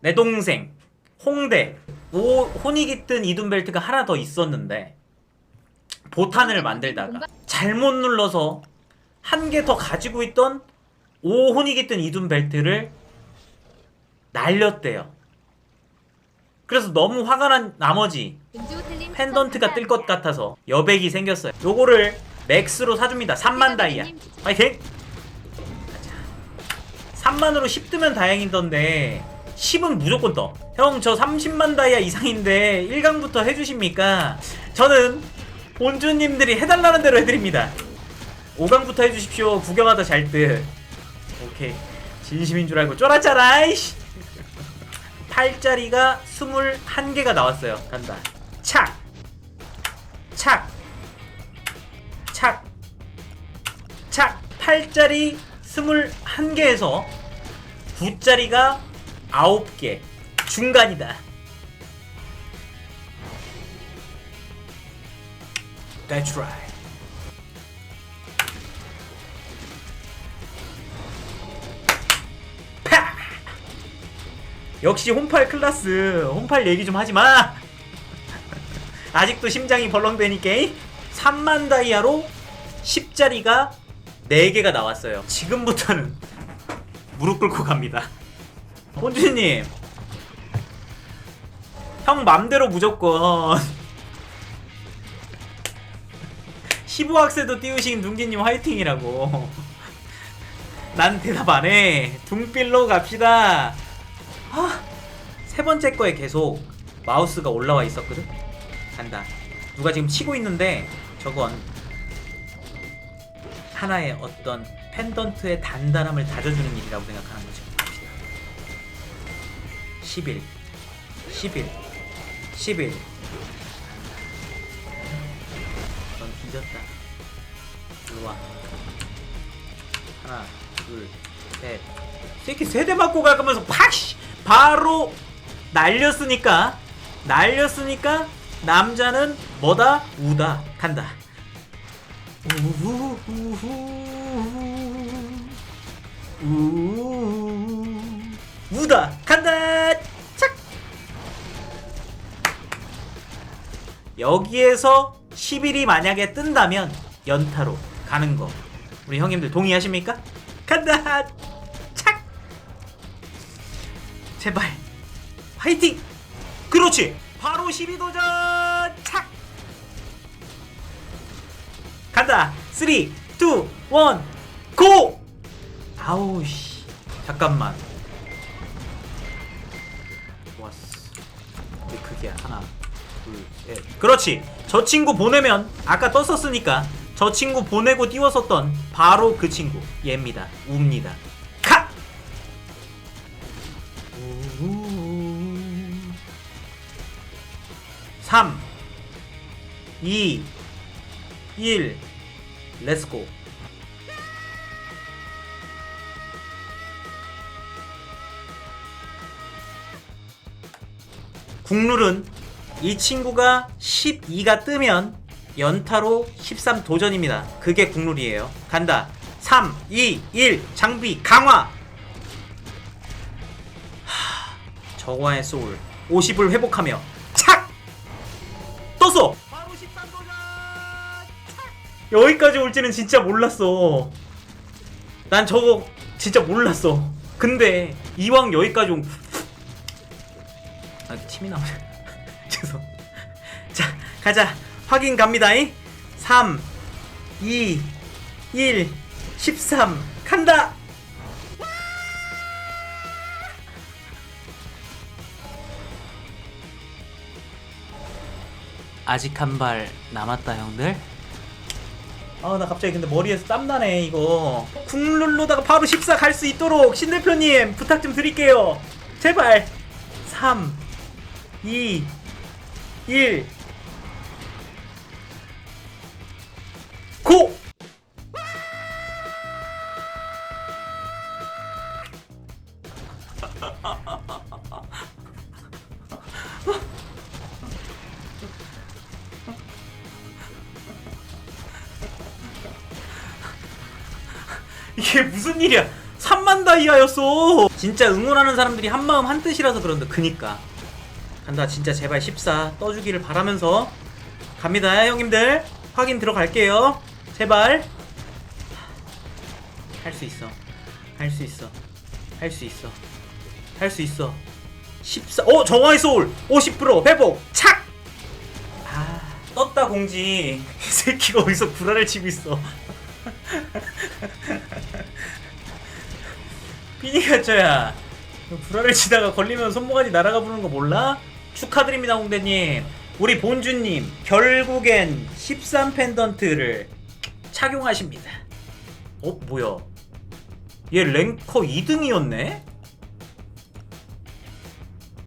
내 동생 홍대 오 혼이 깃든 이둔 벨트가 하나 더 있었는데 보탄을 만들다가 잘못 눌러서 한 개 더 가지고 있던 오 혼이 깃든 이둔 벨트를 날렸대요. 그래서 너무 화가 난 나머지 펜던트가 뜰 것 같아서 여백이 생겼어요. 요거를 맥스로 사줍니다. 3만 다이아. 파이팅! 가자. 3만으로 10 뜨면 다행이던데 10은 무조건 떠. 형 저 30만 다이아 이상인데 1강부터 해주십니까? 저는 본주님들이 해달라는 대로 해드립니다. 5강부터 해주십시오. 구경하다 잘 듯. 오케이. 진심인 줄 알고 쫄았잖아. 이씨. 8짜리가 21개가 나왔어요. 간다. 착! 착! 착! 착! 8짜리 21개에서 9짜리가 9개. 중간이다. That's right. 파! 역시 홈팔 클라스. 홈팔 얘기 좀 하지 마. 아직도 심장이 벌렁대니까 3만 다이아로 10짜리가 4개가 나왔어요. 지금부터는 무릎 꿇고 갑니다. 혼주님. 형 맘대로 무조건 15학세도 띄우신 둥기님 화이팅이라고. 난 대답 안 해. 둥필로 갑시다. 아, 세 번째 거에 계속 마우스가 올라와 있었거든? 간다. 누가 지금 치고 있는데 저건 하나의 어떤 펜던트의 단단함을 다져주는 일이라고 생각하는 거죠. 봅시다. 11 11 11 넌 뒤졌다. 일로 와. 하나, 둘, 셋. 새끼 세대 맞고 갈 거면서 팍! 씨! 바로 날렸으니까 날렸으니까 남자는 뭐다? 우다. 간다. 우다. 간다. 여기에서 10일이 만약에 뜬다면 연타로 가는 거. 우리 형님들 동의하십니까? 간다. 착. 제발. 화이팅. 그렇지. 바로 12도전. 착. 간다. 3 2 1 고. 아우 씨. 잠깐만. 좋았어. 우리 그게 하나, 그렇지. 저 친구 보내면 아까 떴었으니까 저 친구 보내고 띄웠었던 바로 그 친구 얘입니다. 웁니다. 카. 우3 2 1 렛츠고 국룰은 이 친구가 12가 뜨면 연타로 13 도전입니다. 그게 국룰이에요. 간다. 3, 2, 1 장비 강화. 하, 저거의 소울 50을 회복하며 착 떴어. 바로 13 도전. 착! 여기까지 올지는 진짜 몰랐어. 난 저거 진짜 몰랐어. 근데 이왕 여기까지 온 아, 침이 나오네. 가자. 확인 갑니다잉. 3, 2, 1, 13. 간다! 아직 한 발 남았다, 형들. 아, 나 갑자기 근데 머리에서 땀나네, 이거. 국룰로다가 바로 14 갈 수 있도록 신 대표님 부탁 좀 드릴게요. 제발. 3, 2, 1. 고! 이게 무슨 일이야? 3만 30만 다이아였어. 진짜 응원하는 사람들이 한마음 한뜻이라서 그런다. 그니까. 간다 진짜 제발 14 떠주기를 바라면서 갑니다 형님들. 확인 들어갈게요 제발. 할 수 있어. 할 수 있어. 할 수 있어. 할 수 있어. 14어 정화의 소울. 50% 회복. 착! 아 떴다 공지. 이 새끼가 어디서 구라를 치고 있어. 피니가쩌야 불화를 치다가 걸리면 손모가지 날아가 부는 거 몰라? 축하드립니다 홍대님. 우리 본주님 결국엔 13 펜던트를 착용하십니다 어 뭐야 얘 랭커 2등이었네?